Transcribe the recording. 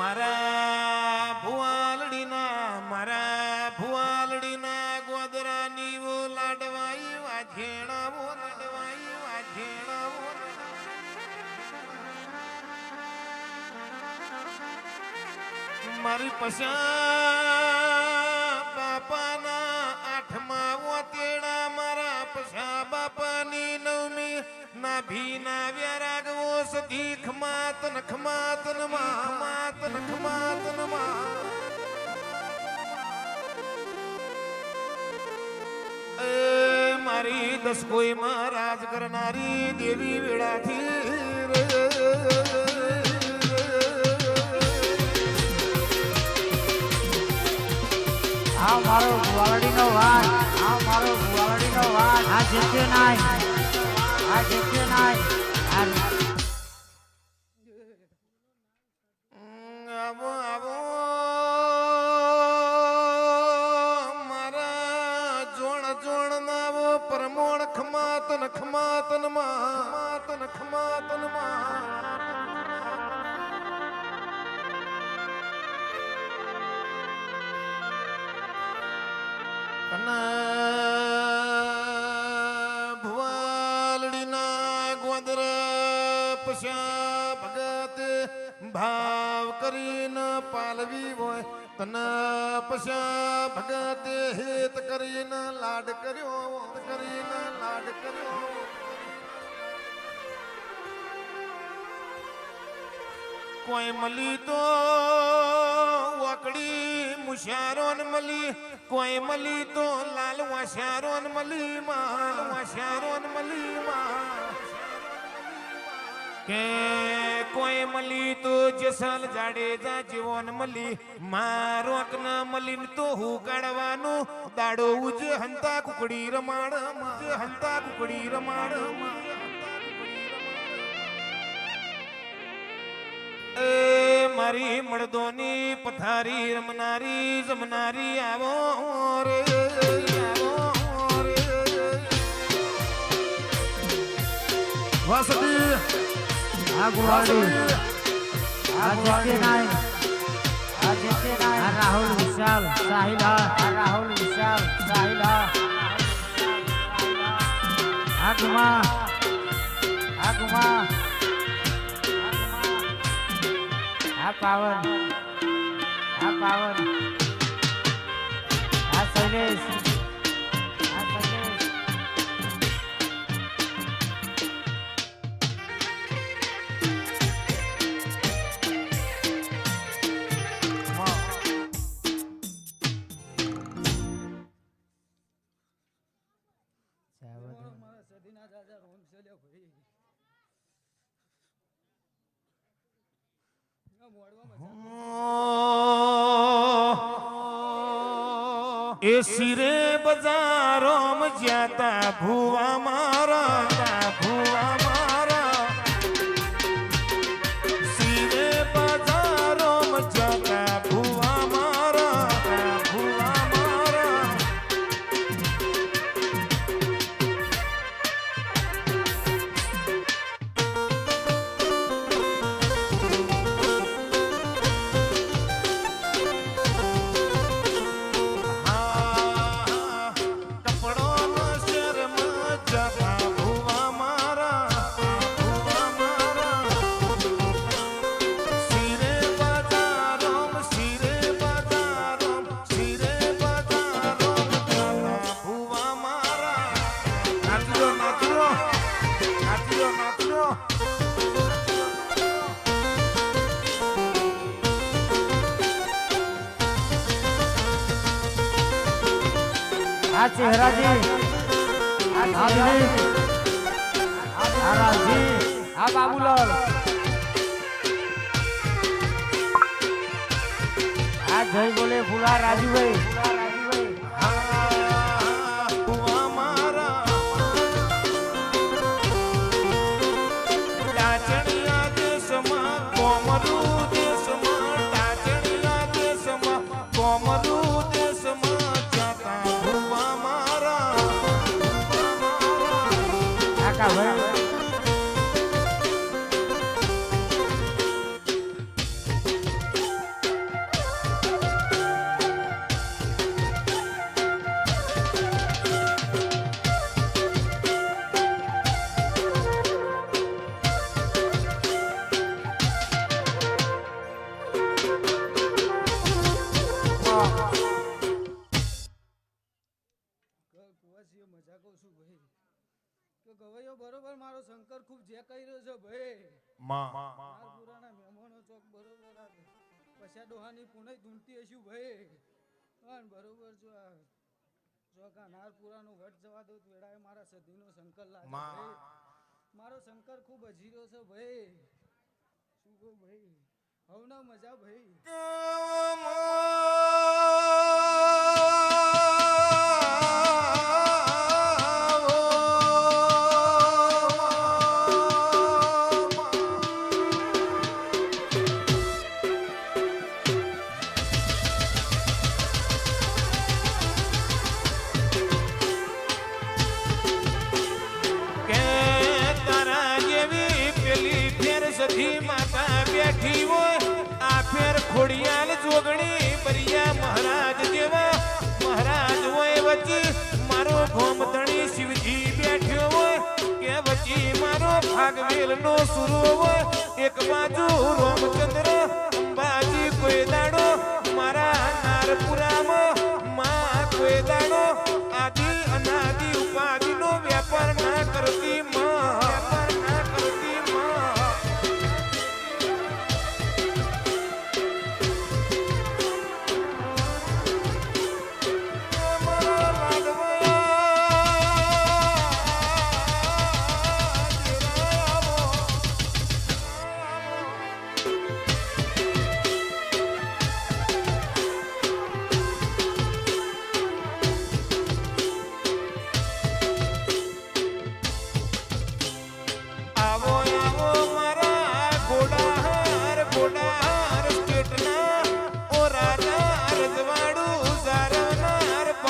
મારા ભુવાલડીના મારા ભુવાલડીના ગોદરાની વો લાડવાઈ વાઘેણા વો લાડવાઈ વાઘેણા વો મારી પશા બાપાના આઠમા વોતેડા, મારા પશા બાપાની નવમી ના ભીના વ્યારાગવો સતી ખમાતન ખમાતનમાં માતન ખમાતનમાં. એ મારી દસકોઈમાં રાજ કરનારી દેવી વેળાથી આ મારો ગુવાળડીનો વાન આ મારો ગુવાળડીનો વાન આ જીત્યો નાય આ જીત્યો નાય આ નાવો પરમોણ ખમાતન ખમાતનમાં, ખમાતન ખમાતનમાં. ભુવાલડીના ગોદર પશ્યા ભગત ભાવ કરીને પાલવી હોય તન પશ્યા ભગત હેત કરીને લાડ કર્યો કરીને લાડ કર્યો. કોઈ મળી તો વકડી મુશારોન મળી કોઈ મળી તો લાલ વાશારોન મળી માં વાશારોન મળી માં કે કોઈ મળી તો જેસલ જાડેજા જીવન મળી મારો ન મળી તો હું કાઢવાનું. દાડો ઉજ હંતા કુકડી રમાડ હંતા કુકડી રમાડ એ મારી મળદોની પથારી રમનારી, જમનારી આવો રે આવો રે. વાસદી રાહુલ વિશાલ સાહિલ રાહુલ વિશાલ સાહિલ હા આ ગુમા આ ગુમા આ પાવન આ શૈલેષ એ સિરે બજારોમ જ્યાતા ભુવા મારા આ ચહેરાજી આ દિલીપ આ રાવજી આ બાબુલાલ. આ જય બોલે ફુલા રાજુભાઈ. cà phê મજા કહું છું ભાઈ કે ગવૈયો બરોબર મારો શંકર ખૂબ જે કહી રહ્યો છે ભાઈ. માં. નારપુરાના મહેમાનો ચોક બરોબર આવે પછી ડોહાની પુણે ધૂંઢતી હશું ભાઈ. પણ બરોબર જો આ ચોક આ નારપુરાનું વટ જવા દો વેળાએ મારા સધીનો શંકર લાગે મારો શંકર ખૂબ અજીરો છે ભાઈ. શું કહું ભાઈ? હવના મજા ભાઈ. ઓગણી પરિયા મહારાજ જેવા, મહારાજ હોય વચ્ચે મારો ગોમતણી શિવજી બેઠ્યો હોય, કે વચ્ચે મારો ભાગવેલ નો સુરો હોય, એક બાજુ રોમચંદ્ર, અંબાજી કોઈ દાડો, મારા નારપુરામાં માં કોઈ દાડો, આદિ અનાદિ ઉપાધિ નો વેપાર ના કરતી માં.